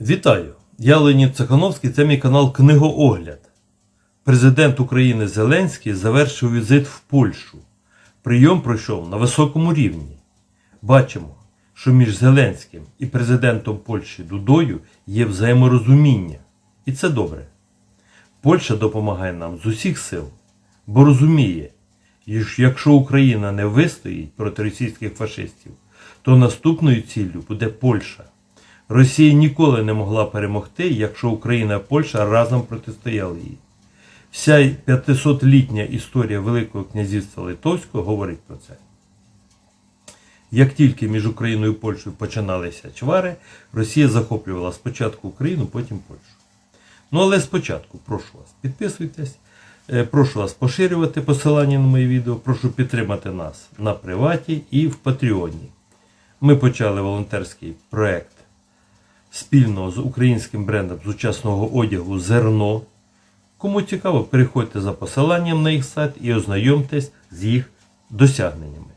Вітаю! Я Леонід Цехановський, це мій канал Книгоогляд. Президент України Зеленський завершив візит в Польщу. Прийом пройшов на високому рівні. Бачимо, що між Зеленським і президентом Польщі Дудою є взаєморозуміння. І це добре. Польща допомагає нам з усіх сил, бо розуміє, що якщо Україна не вистоїть проти російських фашистів, то наступною ціллю буде Польща. Росія ніколи не могла перемогти, якщо Україна і Польща разом протистояли їй. Вся 500-літня історія Великого князівства Литовського говорить про це. Як тільки між Україною і Польщею починалися чвари, Росія захоплювала спочатку Україну, потім Польщу. Ну але спочатку прошу вас, підписуйтесь, е, прошу вас поширювати посилання на мої відео, прошу підтримати нас на приваті і в Патреоні. Ми почали волонтерський проект спільно з українським брендом сучасного одягу Зерно. Кому цікаво, переходьте за посиланням на їх сайт і ознайомтесь з їх досягненнями.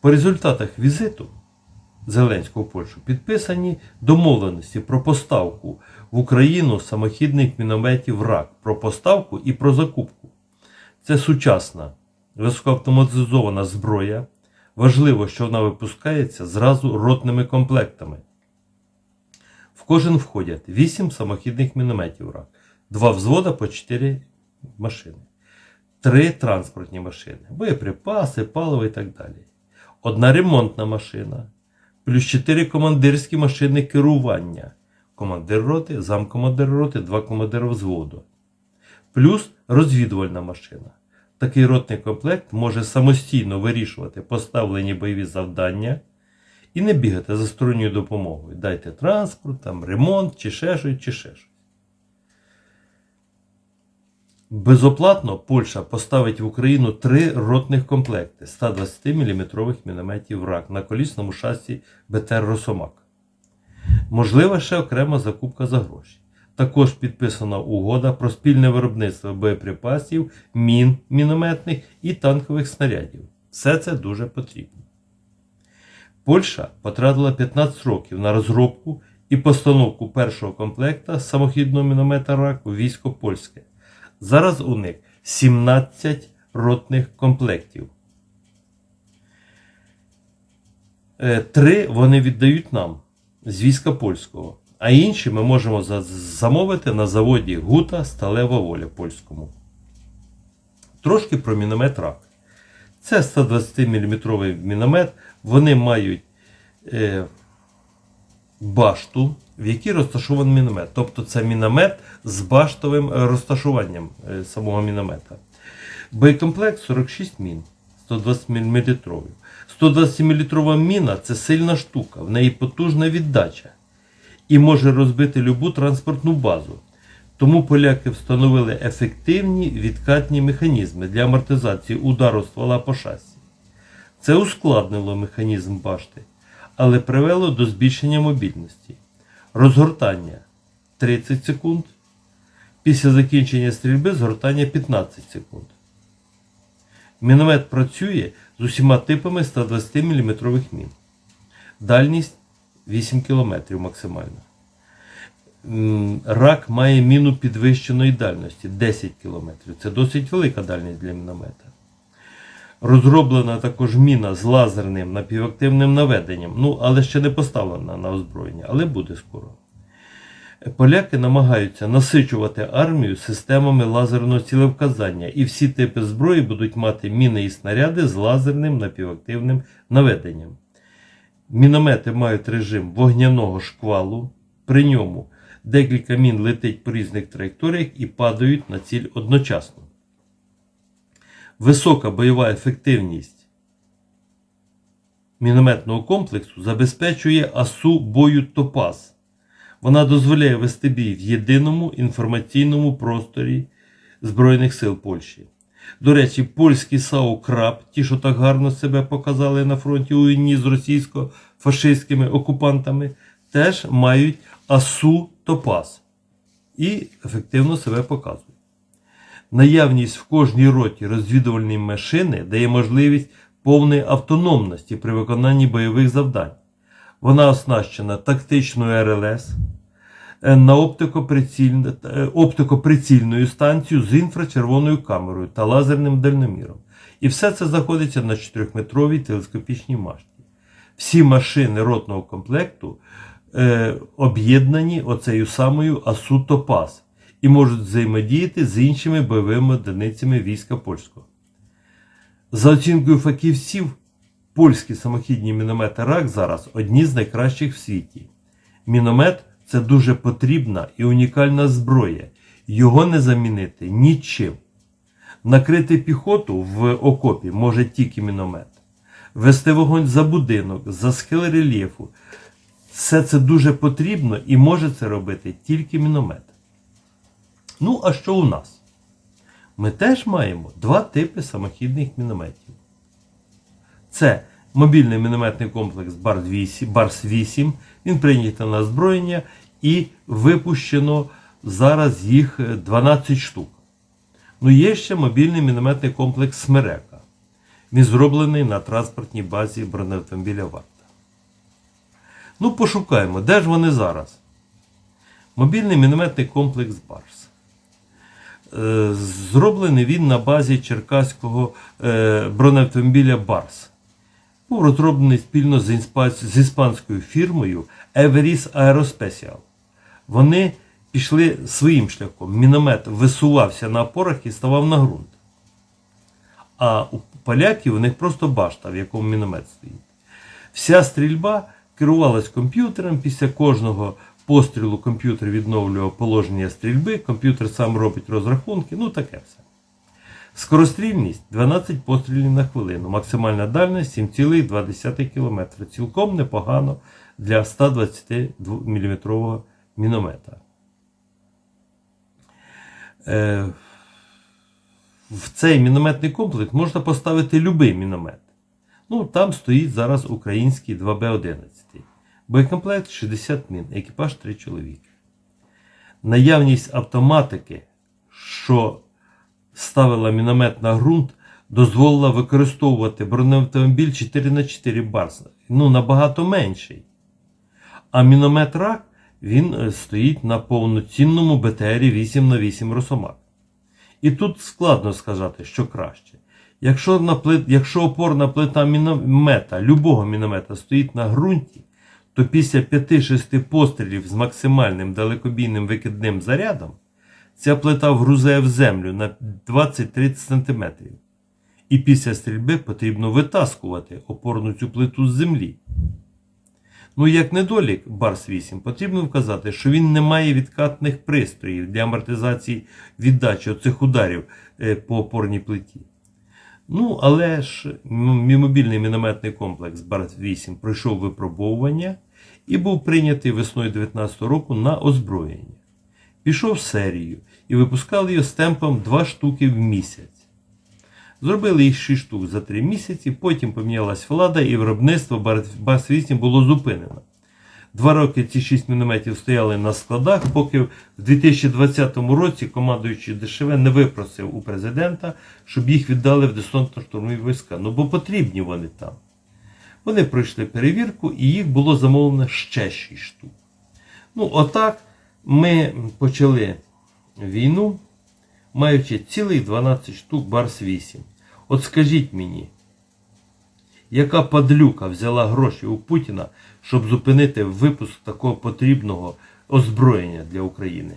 По результатах візиту Зеленського в Польщу підписані домовленості про поставку в Україну самохідних мінометів РАК, про поставку і про закупку. Це сучасна високоавтоматизована зброя. Важливо, що вона випускається зразу ротними комплектами. В кожен входять 8 самохідних мінометів РАК, 2 взвода по 4 машини, 3 транспортні машини, боєприпаси, паливо і так далі. Одна ремонтна машина, плюс 4 командирські машини керування. Командир роти, замкомандир роти, 2 командира взводу. Плюс розвідувальна машина. Такий ротний комплект може самостійно вирішувати поставлені бойові завдання і не бігати за сторонньою допомогою. Дайте транспорт, там ремонт, чи ще щось, чи ще щось. Безоплатно Польща поставить в Україну три ротних комплекти 120 мм мінометів РАК на колісному шасі БТР Росомак. Можлива ще окрема закупка за гроші. Також підписана угода про спільне виробництво боєприпасів, мін мінометних і танкових снарядів. Все це дуже потрібно. Польща потратила 15 років на розробку і постановку першого комплекта самохідного міномета РАК у військо польське. Зараз у них 17 ротних комплектів. Е, Три вони віддають нам з війська польського, а інші ми можемо замовити на заводі Гута Сталева Воля польському. Трошки про міномет РАК. Це 120 мм міномет. Вони мають е, башту, в якій розташований міномет. Тобто це міномет з баштовим е, розташуванням е, самого міномета. Боєкомплект 46 мін 120 мм. 120 мм міна це сильна штука, в неї потужна віддача і може розбити любу транспортну базу. Тому поляки встановили ефективні відкатні механізми для амортизації удару ствола по шасі. Це ускладнило механізм башти, але привело до збільшення мобільності. Розгортання 30 секунд. Після закінчення стрільби згортання 15 секунд. Міномет працює з усіма типами 120 мм мін. Дальність 8 км максимально. Рак має міну підвищеної дальності 10 км. Це досить велика дальність для міномета. Розроблена також міна з лазерним напівактивним наведенням, ну, але ще не поставлена на озброєння, але буде скоро. Поляки намагаються насичувати армію системами лазерного цілевказання, і всі типи зброї будуть мати міни і снаряди з лазерним напівактивним наведенням. Міномети мають режим вогняного шквалу, при ньому декілька мін летить по різних траєкторіях і падають на ціль одночасно. Висока бойова ефективність мінометного комплексу забезпечує асу бою Топаз. Вона дозволяє вести бій в єдиному інформаційному просторі Збройних сил Польщі. До речі, польські САУ Краб, ті, що так гарно себе показали на фронті у війні з російсько-фашистськими окупантами, теж мають асу Топаз і ефективно себе показують. Наявність в кожній роті розвідувальної машини дає можливість повної автономності при виконанні бойових завдань. Вона оснащена тактичною РЛС е, на е, оптикоприцільною станцією з інфрачервоною камерою та лазерним дальноміром. І все це знаходиться на 4-метровій телескопічній машті. Всі машини ротного комплекту е, об'єднані оцею самою АСУ Топаз і можуть взаємодіяти з іншими бойовими одиницями війська польського. За оцінкою фахівців, польські самохідні міномети РАК зараз одні з найкращих в світі. Міномет це дуже потрібна і унікальна зброя. Його не замінити нічим. Накрити піхоту в окопі може тільки міномет. Вести вогонь за будинок, за схил рельєфу. Все це дуже потрібно і може це робити тільки міномет. Ну, а що у нас? Ми теж маємо два типи самохідних мінометів. Це мобільний мінометний комплекс Барс-8. Він прийнятий на озброєння і випущено зараз їх 12 штук. Ну, є ще мобільний мінометний комплекс Смерека. Він зроблений на транспортній базі бронеавтомобіля Варта. Ну, пошукаємо, де ж вони зараз? Мобільний мінометний комплекс Барс. Е, Зроблений він на базі черкаського е, бронеавтомобіля Барс. Був розроблений спільно з, іспанською фірмою Everis Aerospecial. Вони пішли своїм шляхом. Міномет висувався на опорах і ставав на ґрунт. А у поляків у них просто башта, в якому міномет стоїть. Вся стрільба керувалась комп'ютером. Після кожного пострілу комп'ютер відновлював положення стрільби, комп'ютер сам робить розрахунки, ну таке все. Скорострільність 12 пострілів на хвилину, максимальна дальність 7,2 км. Цілком непогано для 122 мм міномета. Е, в цей мінометний комплекс можна поставити будь-який міномет. Ну, там стоїть зараз український 2Б11. Боєкомплект 60 мін, екіпаж 3 чоловіки. Наявність автоматики, що ставила міномет на ґрунт, дозволила використовувати бронеавтомобіль 4х4 Барс. Ну, набагато менший. А міномет РАК він е, стоїть на повноцінному БТРі 8х8 Росомак. І тут складно сказати, що краще. Якщо, на плит, якщо опорна плита міномета, любого міномета стоїть на ґрунті, то після 5-6 пострілів з максимальним далекобійним викидним зарядом ця плита вгрузає в землю на 20-30 см. І після стрільби потрібно витаскувати опорну цю плиту з землі. Ну, як недолік Барс 8, потрібно вказати, що він не має відкатних пристроїв для амортизації віддачі оцих ударів е, по опорній плиті. Ну, але ж м- мій мобільний мінометний комплекс Барс 8 пройшов випробовування і був прийнятий весною 2019 року на озброєння. Пішов в серію і випускали його з темпом 2 штуки в місяць. Зробили їх 6 штук за 3 місяці, потім помінялась влада і виробництво Барс-8 було зупинено. Два роки ці 6 мінометів стояли на складах, поки в 2020 році командуючий ДШВ не випросив у президента, щоб їх віддали в десантно-штурмові війська. Ну бо потрібні вони там. Вони пройшли перевірку і їх було замовлено ще 6 штук. Ну, отак ми почали війну, маючи цілих 12 штук Барс-8. От скажіть мені, яка падлюка взяла гроші у Путіна, щоб зупинити випуск такого потрібного озброєння для України?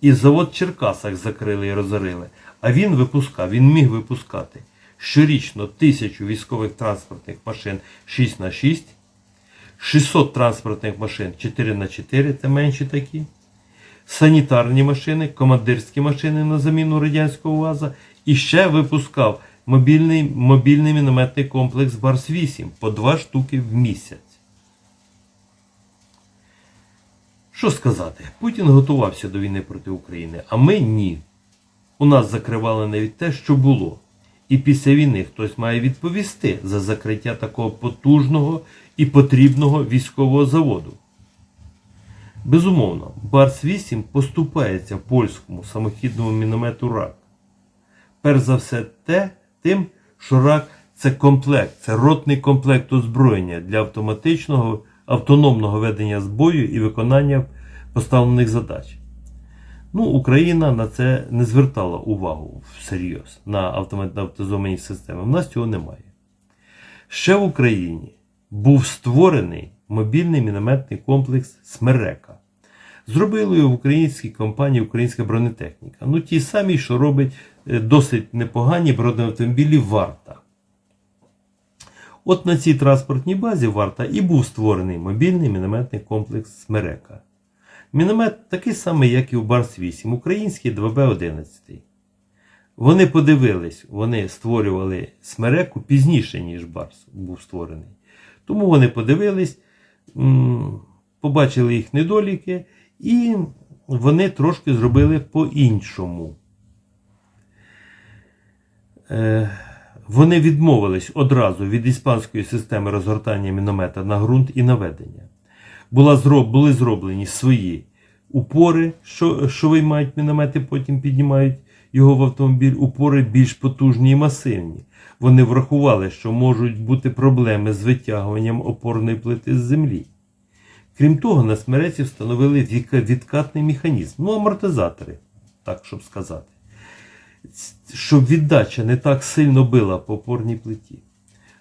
І завод в Черкасах закрили і розорили, а він випускав, він міг випускати щорічно тисячу військових транспортних машин 6 на 6 600 транспортних машин 4 на 4 це менші такі, санітарні машини, командирські машини на заміну радянського УАЗа і ще випускав мобільний, мобільний мінометний комплекс Барс-8 по 2 штуки в місяць. Що сказати? Путін готувався до війни проти України, а ми ні. У нас закривали навіть те, що було. І після війни хтось має відповісти за закриття такого потужного і потрібного військового заводу. Безумовно, Барс-8 поступається польському самохідному міномету РАК. Перш за все, те, тим, що РАК це комплект, це ротний комплект озброєння для автоматичного автономного ведення збою і виконання поставлених задач. Ну, Україна на це не звертала увагу всерйоз на автомат- на автозовані системи. У нас цього немає. Ще в Україні був створений мобільний мінометний комплекс Смерека. Зробили його в українській компанії Українська бронетехніка. Ну, ті самі, що робить е, досить непогані бронеавтомобілі Варта. От на цій транспортній базі Варта і був створений мобільний мінометний комплекс Смерека. Міномет такий самий, як і у Барс-8, український 2Б-11. Вони подивились, вони створювали смереку пізніше, ніж Барс був створений. Тому вони подивились, побачили їх недоліки, і вони трошки зробили по-іншому. Вони відмовились одразу від іспанської системи розгортання міномета на ґрунт і наведення. Була зроб, були зроблені свої упори, що, що виймають міномети, потім піднімають його в автомобіль. Упори більш потужні і масивні. Вони врахували, що можуть бути проблеми з витягуванням опорної плити з землі. Крім того, на смереці встановили відкатний механізм, ну, амортизатори, так щоб сказати, щоб віддача не так сильно била по опорній плиті.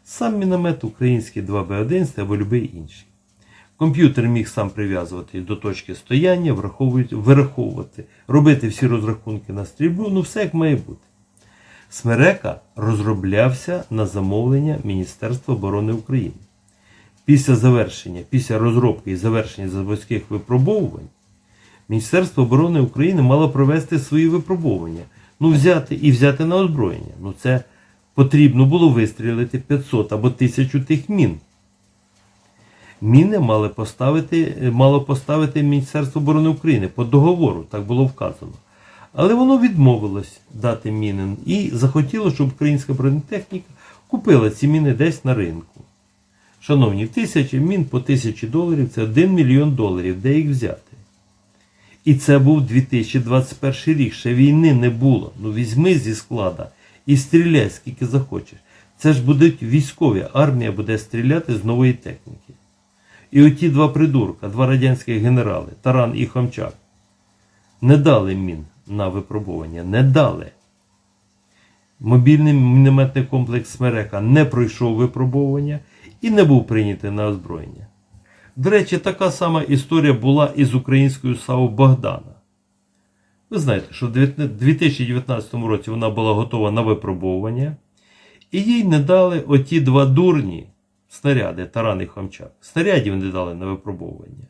Сам міномет український 2Б11 або будь-який інший. Комп'ютер міг сам прив'язувати до точки стояння, вираховувати, робити всі розрахунки на стрільбу, ну все як має бути. Смерека розроблявся на замовлення Міністерства оборони України. Після завершення, після розробки і завершення заводських випробовувань, Міністерство оборони України мало провести свої випробовування. Ну, взяти і взяти на озброєння. Ну, це потрібно було вистрілити 500 або 1000 тих мін. Міни мали поставити, мало поставити Міністерство оборони України по договору, так було вказано. Але воно відмовилось дати міни і захотіло, щоб українська бронетехніка купила ці міни десь на ринку. Шановні, тисячі мін по тисячі доларів це 1 мільйон доларів, де їх взяти. І це був 2021 рік, ще війни не було. Ну візьми зі склада і стріляй скільки захочеш. Це ж будуть військові, армія буде стріляти з нової техніки. І оті два придурка, два радянських генерали, Таран і Хомчак, не дали мін на випробування, не дали. Мобільний мінометний комплекс Смерека не пройшов випробування і не був прийнятий на озброєння. До речі, така сама історія була і з українською САУ Богдана. Ви знаєте, що в 2019 році вона була готова на випробовування, і їй не дали оті два дурні снаряди Таран і Хомчак. Снарядів не дали на випробовування.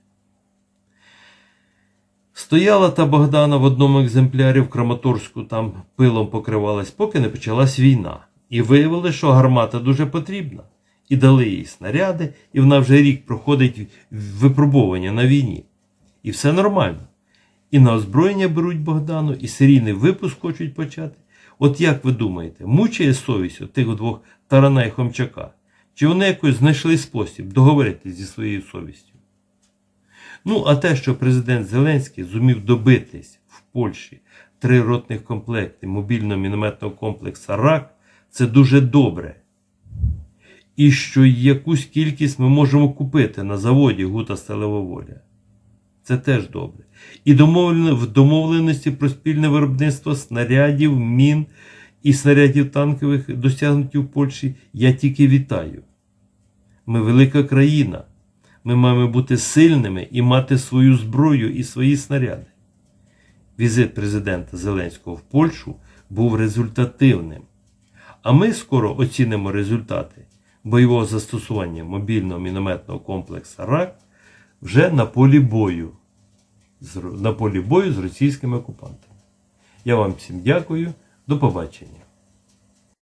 Стояла та Богдана в одному екземплярі в Краматорську, там пилом покривалась, поки не почалась війна. І виявили, що гармата дуже потрібна. І дали їй снаряди, і вона вже рік проходить випробування на війні. І все нормально. І на озброєння беруть Богдану, і серійний випуск хочуть почати. От як ви думаєте, мучає совість тих двох Тарана і Хомчака? Чи вони якось знайшли спосіб договоритися зі своєю совістю? Ну, а те, що президент Зеленський зумів добитись в Польщі три ротних комплекти мобільного мінометного комплексу РАК, це дуже добре. І що якусь кількість ми можемо купити на заводі Гута Сталева Воля. Це теж добре. І в домовленості про спільне виробництво снарядів, мін і снарядів танкових досягнуті в Польщі я тільки вітаю. Ми велика країна. Ми маємо бути сильними і мати свою зброю і свої снаряди. Візит президента Зеленського в Польщу був результативним. А ми скоро оцінимо результати бойового застосування мобільного мінометного комплексу РАК вже на полі бою. На полі бою з російськими окупантами. Я вам всім дякую. До побачення.